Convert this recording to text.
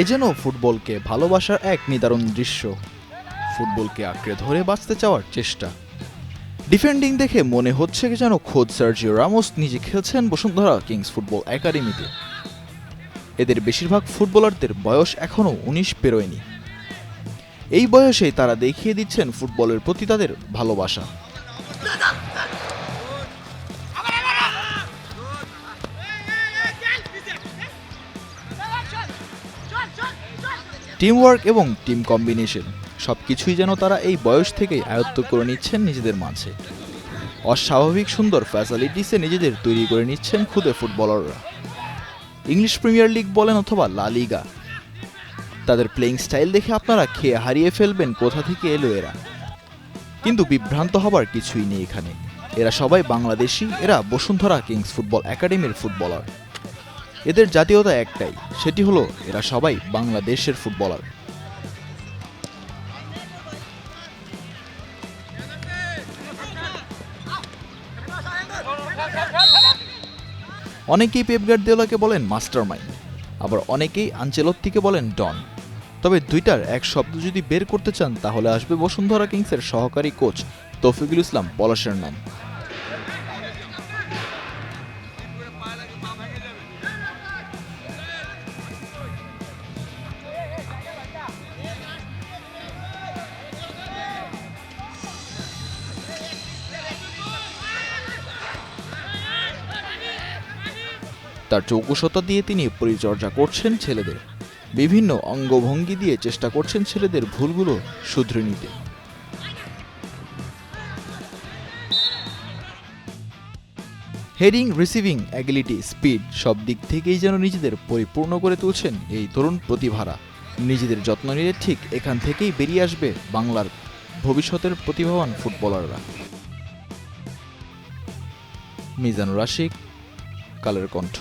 এ যেন ফুটবলকে ভালোবাসার এক নিদারুণ দৃশ্য। ফুটবলকে আঁকড়ে ধরে বাঁচতে চাওয়ার চেষ্টা। ডিফেন্ডিং দেখে মনে হচ্ছে যেন খোদ সার্জিও রামোস নিজে খেলছেন বসুন্ধরা কিংস ফুটবল একাডেমিতে। এদের বেশিরভাগ ফুটবলারদের বয়স এখনও উনিশ পেরোয়নি। এই বয়সেই তারা দেখিয়ে দিচ্ছেন ফুটবলের প্রতি তাদের ভালোবাসা। টিমওয়ার্ক এবং টিম কম্বিনেশন সব কিছুই যেন তারা এই বয়স থেকেই আয়ত্ত করে নিচ্ছেন নিজেদের মাঝে। অস্বাভাবিক সুন্দর ফ্যাসিলিটিসে নিজেদের তৈরি করে নিচ্ছেন খুদে ফুটবলাররা। ইংলিশ প্রিমিয়ার লিগ বলেন অথবা লা লিগা তাদের প্লেইং স্টাইল দেখে আপনারা খেয়ে হারিয়ে ফেলবেন কোথা থেকে এলো এরা। কিন্তু বিভ্রান্ত হবার কিছুই নেই এখানে। এরা সবাই বাংলাদেশি, এরা বসুন্ধরা কিংস ফুটবল একাডেমির ফুটবলার এদের জাতীয়তা একটাই, সেটি হলো এরা সবাই বাংলাদেশের ফুটবলার। অনেকেই পেপ গার্দিওলাকে বলেন মাস্টার মাইন্ড আবার অনেকেই আঞ্চেলত্তিকে বলেন ডন। তবে দুইটার এক শব্দ যদি বের করতে চান, তাহলে আসবে বসুন্ধরা কিংসের সহকারী কোচ তৌফিকুল ইসলাম পলাশের নাম। তার চৌকুশতা দিয়ে তিনি পরিচর্যা করছেন ছেলেদের। বিভিন্ন অঙ্গভঙ্গি দিয়ে চেষ্টা করছেন ছেলেদের ভুলগুলো শুধরে নিতে। হেডিং, রিসিভিং অ্যাগিলিটি স্পিড সব দিক থেকেই যেন নিজেদের পরিপূর্ণ করে তুলছেন এই তরুণ প্রতিভারা। নিজেদের যত্ন নিলে ঠিক এখান থেকেই বেরিয়ে আসবে বাংলার ভবিষ্যতের প্রতিভাবান ফুটবলাররা। মিজানুর রাশিক, কালের কণ্ঠ।